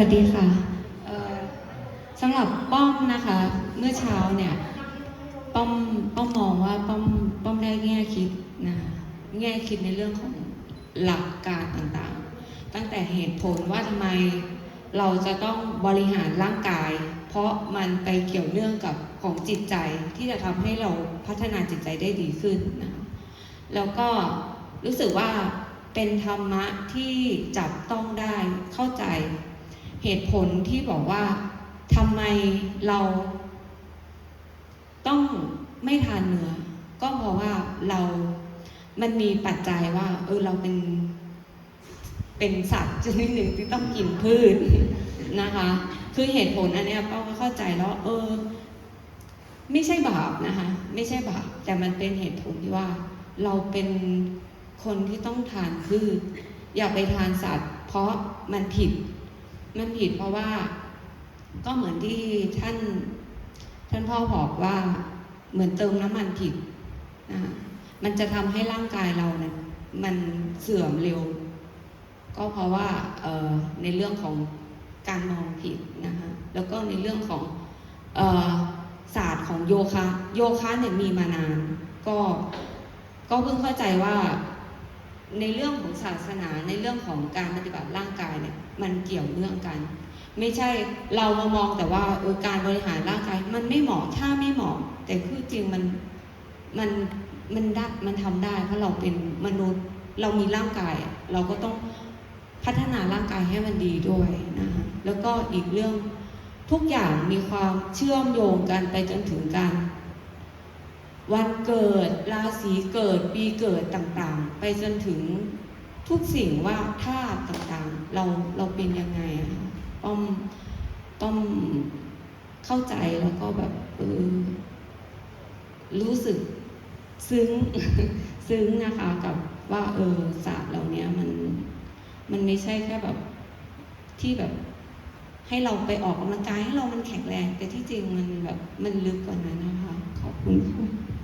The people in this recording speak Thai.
สวัสดีค่ะสำหรับป้อมนะคะ เมื่อเช้าเนี่ยป้อมป้อมมองว่าป้อมป้อมได้แง่คิดนะคะแง่คิดในเรื่องของหลักการต่างๆ ตั้งแต่เหตุผลว่าทำไมเราจะต้องบริหารร่างกาย เพราะมันไปเกี่ยวเนื่องกับของจิตใจที่จะทำให้เราพัฒนาจิตใจได้ดีขึ้นนะแล้วก็รู้สึกว่าเป็นธรรมะที่จับต้องได้เข้าใจ เหตุผลที่บอกว่าทำไมเราต้องไม่ทานเนื้อ ก็เพราะว่าเรามันมีปัจจัยว่า เออเราเป็น เป็นสัตว์ชนิดหนึ่งที่ต้องกินพืชนะคะ คือเหตุผลอันนี้ป้าก็เข้าใจแล้ว เออ ไม่ใช่บาปนะคะ ไม่ใช่บาปแต่มันเป็นเหตุผลที่ว่า เราเป็นคนที่ต้องทานพืชอย่าไปทานสัตว์ เพราะมันผิด มันผิดเพราะว่าก็เหมือนที่ท่าน ท่านพ่อบอกว่าเหมือนเติมน้ำมันผิดนะมันจะทำให้ร่างกายเราเนี่ยมันเสื่อมเร็ว ก็เพราะว่าเออในเรื่องของการมองผิดนะคะแล้วก็ในเรื่องของเออศาสตร์ของโยคะ โยคะเนี่ยมีมานาน ก็ก็เพิ่งเข้าใจว่า ในเรื่องของศาสนาในเรื่องของการปฏิบัติร่างกายเนี่ยมันเกี่ยวเนื่องกัน ไม่ใช่เรามามองแต่ว่าเออการบริหารร่างกายมันไม่เหมาะถ้าไม่เหมาะ แต่คือจริงมันมันมันได้มันทำได้ เพราะเราเป็นมนุษย์เรามีร่างกาย เราก็ต้องพัฒนาร่างกายให้มันดีด้วยนะคะแล้วก็อีกเรื่องทุกอย่างมีความเชื่อมโยงกันไปจนถึงการ วันเกิด ราศีเกิด ปีเกิดต่างๆ ไปจนถึงทุกสิ่งว่าธาตุต่างๆ เราเราเป็นยังไงอะคะต้องต้องเข้าใจแล้วก็แบบเออรู้สึกซึ้งซึ้งนะคะกับว่าเออศาสตร์เหล่านี้มันมันไม่ใช่แค่แบบที่แบบให้เราไปออกกำลังกายให้เรามันแข็งแรง แต่ที่จริงมันแบบมันลึกกว่านั้นนะคะ ขอบคุณค่ะ